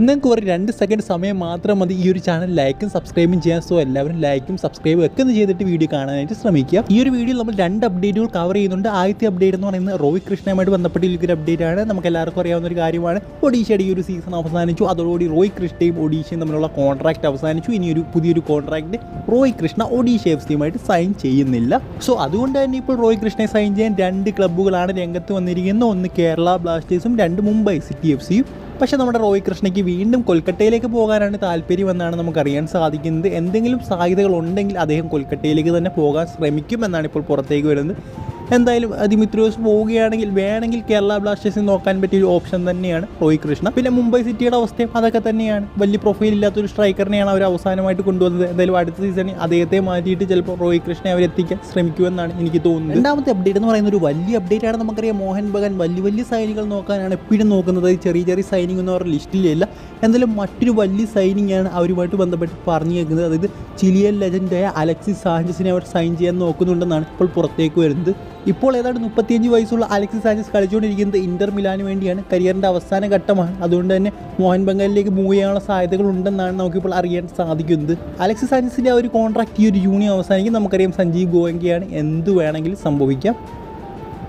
നിങ്ങൾക്ക് ഒരു രണ്ട് സെക്കൻഡ് സമയം മാത്രം മതി ഈ ഒരു ചാനൽ ലൈക്കും സബ്സ്ക്രൈബും ചെയ്യാൻ. സോ എല്ലാവരും ലൈക്കും സബ്സ്ക്രൈബും ഒക്കെ ഒന്ന് ചെയ്തിട്ട് വീഡിയോ കാണാനായിട്ട് ശ്രമിക്കുക. ഈ ഒരു വീഡിയോ നമ്മൾ രണ്ട് അപ്ഡേറ്റുകൾ കവർ ചെയ്യുന്നുണ്ട്. ആദ്യത്തെ അപ്ഡേറ്റ് എന്ന് പറയുന്നത് റോഹിത് കൃഷ്ണയുമായിട്ട് ബന്ധപ്പെട്ടിരിക്കുന്ന ഒരു അപ്ഡേറ്റ് ആണ്. നമുക്ക് എല്ലാവർക്കും അറിയാവുന്ന ഒരു കാര്യമാണ്. ഒഡീഷയുടെ ഈ ഒരു സീസൺ അവസാനിച്ചു. അതോടുകൂടി റോഹിത് കൃഷ്ണയും ഒഡീഷയും തമ്മിലുള്ള കോൺട്രാക്ട് അവസാനിച്ചു. ഇനി ഒരു പുതിയൊരു കോൺട്രാക്ട് റോഹിത് കൃഷ്ണ ഒഡീഷ എഫ് സിയുമായിട്ട് സൈൻ ചെയ്യുന്നില്ല. സോ അതുകൊണ്ട് തന്നെ ഇപ്പോൾ റോഹിത് കൃഷ്ണയെ സൈൻ ചെയ്യാൻ രണ്ട് ക്ലബ്ബുകളാണ് രംഗത്ത് വന്നിരിക്കുന്നത്. ഒന്ന് കേരള ബ്ലാസ്റ്റേഴ്സും രണ്ട് മുംബൈ സിറ്റി എഫ് സിയും. പക്ഷേ നമ്മുടെ റോഹിത് കൃഷ്ണയ്ക്ക് വീണ്ടും കൊൽക്കട്ടയിലേക്ക് പോകാനാണ് താല്പര്യമെന്നാണ് നമുക്കറിയാൻ സാധിക്കുന്നത്. എന്തെങ്കിലും സാധ്യതകൾ ഉണ്ടെങ്കിൽ അദ്ദേഹം കൊൽക്കട്ടയിലേക്ക് തന്നെ പോകാൻ ശ്രമിക്കും എന്നാണ് ഇപ്പോൾ പുറത്തേക്ക് വരുന്നത്. എന്തായാലും ദിമിത്രോസ് പോവുകയാണെങ്കിൽ വേണമെങ്കിൽ കേരള ബ്ലാസ്റ്റേഴ്സിന് നോക്കാൻ പറ്റിയ ഒരു ഓപ്ഷൻ തന്നെയാണ് റോയ് കൃഷ്ണ. പിന്നെ മുംബൈ സിറ്റിയുടെ അവസ്ഥയും അതൊക്കെ തന്നെയാണ്. വലിയ പ്രൊഫൈൽ ഇല്ലാത്ത ഇല്ലാത്തൊരു സ്ട്രൈക്കറിനെയാണ് അവർ അവസാനമായിട്ട് കൊണ്ടുവന്നത്. എന്തായാലും അടുത്ത സീസണിൽ അദ്ദേഹത്തെ മാറ്റിയിട്ട് ചിലപ്പോൾ റോയ് കൃഷ്ണയെ അവരെത്തിക്കാൻ ശ്രമിക്കുമെന്നാണ് എനിക്ക് തോന്നുന്നത്. രണ്ടാമത്തെ അപ്ഡേറ്റ് എന്ന് പറയുന്ന ഒരു വലിയ അപ്ഡേറ്റ് ആണ് നമുക്കറിയാം. മോഹൻ ബഗാൻ വലിയ വലിയ സൈനികൾ നോക്കാനാണ് എപ്പോഴും നോക്കുന്നത്. ചെറിയ ചെറിയ സൈനിങ് എന്ന് പറഞ്ഞ ലിസ്റ്റിലില്ല എന്തായാലും മറ്റൊരു വലിയ സൈനിങ് ആണ് അവരുമായിട്ട് ബന്ധപ്പെട്ട് പറഞ്ഞു കേൾക്കുന്നത്. അതായത് ചിലിയൻ ലെജൻഡായ അലക്സി സാഞ്ചസിനെ അവർ സൈൻ ചെയ്യാൻ നോക്കുന്നുണ്ടെന്നാണ് ഇപ്പോൾ പുറത്തേക്ക് വരുന്നത്. ഇപ്പോൾ ഏതാണ്ട് മുപ്പത്തിയഞ്ച് വയസ്സുള്ള അലക്സിസ് സാഞ്ചസ് കളിച്ചുകൊണ്ടിരിക്കുന്നത് ഇന്റർ മിലാന് വേണ്ടിയാണ്. കരിയറിന്റെ അവസാന ഘട്ടമാണ്. അതുകൊണ്ട് തന്നെ മോഹൻ ബംഗാളിലേക്ക് മൂവ് ചെയ്യാനുള്ള സാധ്യതകൾ ഉണ്ടെന്നാണ് നമുക്കിപ്പോൾ അറിയാൻ സാധിക്കുന്നത്. അലക്സിസ് സാഞ്ചസിന്റെ ആ ഒരു കോൺട്രാക്ട് ഈ ഒരു യൂണിയൻ അവസാനിക്കും. നമുക്കറിയാം സഞ്ജീവ് ഗോയങ്കയാണ് എന്ത് വേണമെങ്കിലും സംഭവിക്കാം.